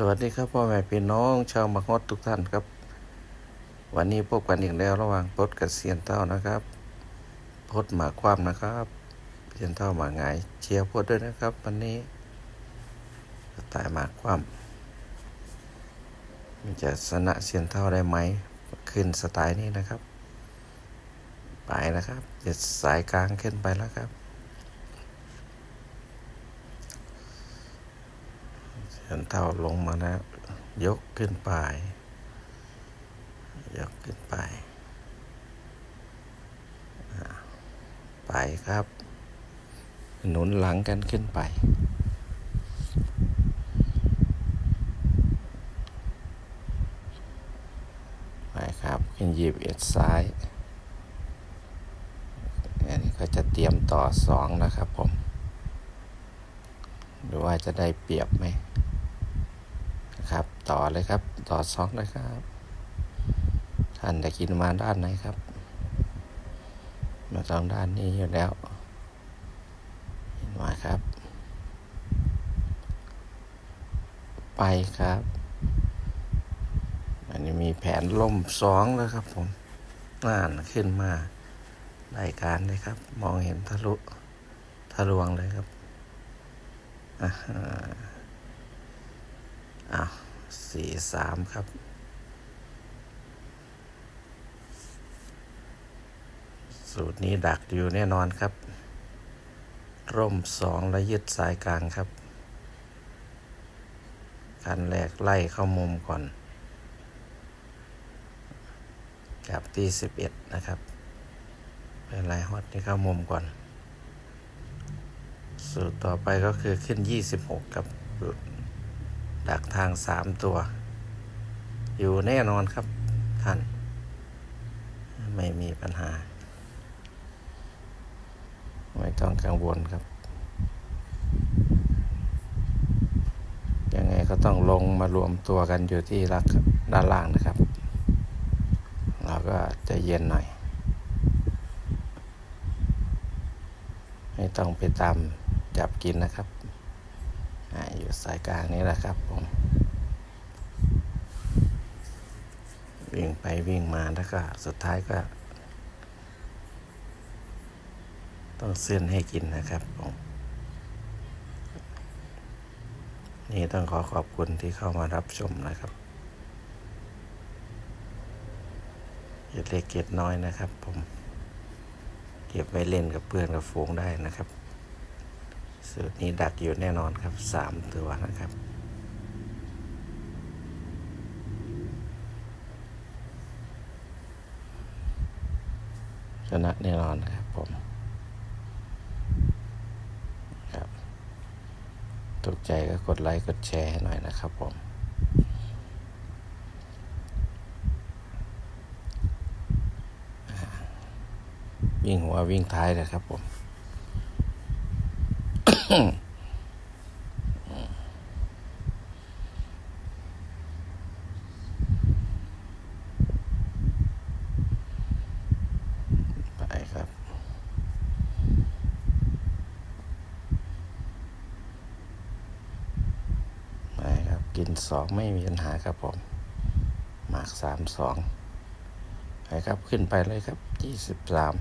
สวัสดีครับพ่อแม่พี่น้องชาวมะฮอดทุกท่านครับ วันนี้พบกันอีกแล้วระหว่างพดกับเซียนเต้านะครับพดหมาความนะครับเซียนเต้าหมาหงายเชียร์พดด้วยนะครับ วันนี้สไตล์หมาความมันจะชนะเซียนเท่าได้ไหมขึ้นสไตล์นี้นะครับ ไปนะครับจะสายกลางขึ้นไปแล้วครับ เห็นเท่าลงมาแล้วยกขึ้นไป ยกขึ้นไป ไปครับ หนุนหลังกันขึ้นไป ไปครับขึ้นยีบเอ็ดซ้ายอันนี้ก็จะเตรียมต่อสองนะครับผมหรือว่าจะได้เปรียบไหม ต่อเลยครับ ต่อสองเลยครับ ท่านจะกินมาด้านไหนครับ มาตรงด้านนี้อยู่แล้วเห็นไหมครับ ไปครับ อันนี้มีแผนล่มสองแล้วครับผมน่านขึ้นมาได้การเลยครับ มองเห็นทะลุทะลวงเลยครับ อ่าอ้าว สี่สามครับ สูตรนี้ดักอยู่แน่นอนครับ ร่มสองและยึดสายกลางครับการแรกไล่เข้ามุมก่อนกับที่สิบเอ็ดนะครับเป็นไล่ฮอตนี่เข้ามุมก่อน สูตรต่อไปก็คือขึ้นยี่สิบหกกับ ดักทางสามตัว อยู่แน่นอนครับท่าน ไม่มีปัญหา ไม่ต้องกังวลครับ ยังไงก็ต้องลงมารวมตัวกันอยู่ที่รักด้านล่างนะครับ เราก็จะเย็นหน่อย ไม่ต้องไปตามจับกินนะครับ อยู่สายกลางนี้แหละครับผมวิ่งไปวิ่งมาแล้วก็สุดท้ายก็ ต้องเส้นให้กินนะครับผมนี่ต้องขอขอบคุณที่เข้ามารับชมนะครับเก็บเล็กเก็บน้อยนะครับผม เก็บไว้เล่นกับเพื่อนกับฝูงได้นะครับ สูตรนี้ดักอยู่แน่นอนครับสามตัวนะครับชนะแน่นอนครับผมครับถูกใจก็กดไลค์กดแชร์ให้หน่อยนะครับผมวิ่งหัววิ่งท้ายนะครับผม ไปครับ ไปครับ กินสองไม่มีปัญหาครับผม หมากสามสองไปครับ ขึ้นไปเลยครับยี่สิบสาม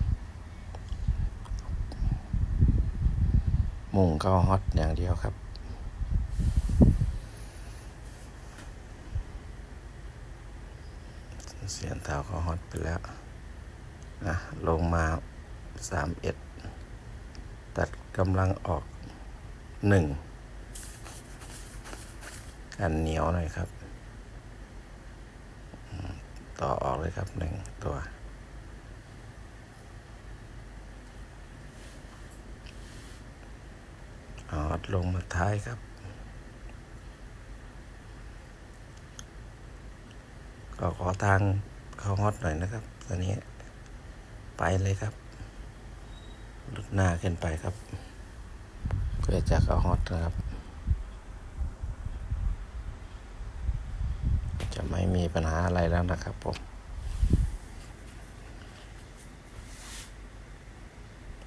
มุ่งเข้าฮอตอย่างเดียวครับ เสียนเท้าเข้าฮอตไปแล้วอะลงมาสามเอ็ดตัดกำลังออกหนึ่งกันเหนียวหน่อยครับ ต่อออกเลยครับหนึ่งตัว ออดลงมาท้ายครับ ก็ขอทางเข้าฮอตหน่อยนะครับ ตอนนี้ไปเลยครับลุดหน้าขึ้นไปครับ เพื่อจะเข้าฮอตนะครับ จะไม่มีปัญหาอะไรแล้วนะครับผม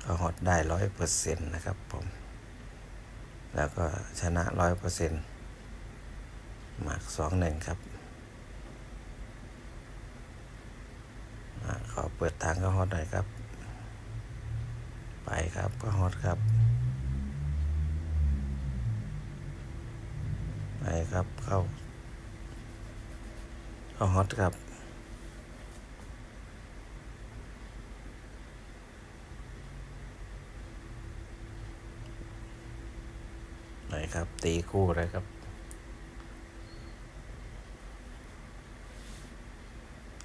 เข้าฮอตได้ร้อยเปอร์เซ็นต์นะครับผม แล้วก็ชนะร้อยเปอร์เซ็นต์หมองหนึ่งครับ ขอเปิดทางเข้าฮอตหน่อยครับ ไปครับเข้าฮอตครับ ไปครับเข้าเข้าฮอตครับ หนครับ ตีคู่เลยครับ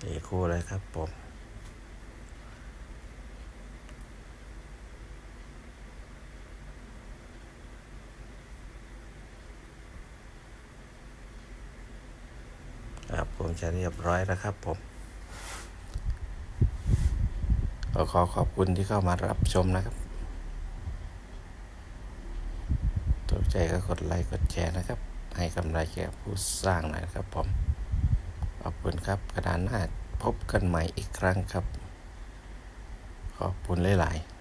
ตีคู่เลยครับผมครับผมจะเรียบร้อยแล้วครับผมก็ขอขอบคุณที่เข้ามารับชมนะครับถูก ใจก็กดไลค์กดแชร์นะครับ ให้กำลังใจผู้สร้างหน่อยครับผม ขอบคุณครับกระดานหน้าพบกันใหม่อีกครั้งครับ ขอบคุณหลาย ๆ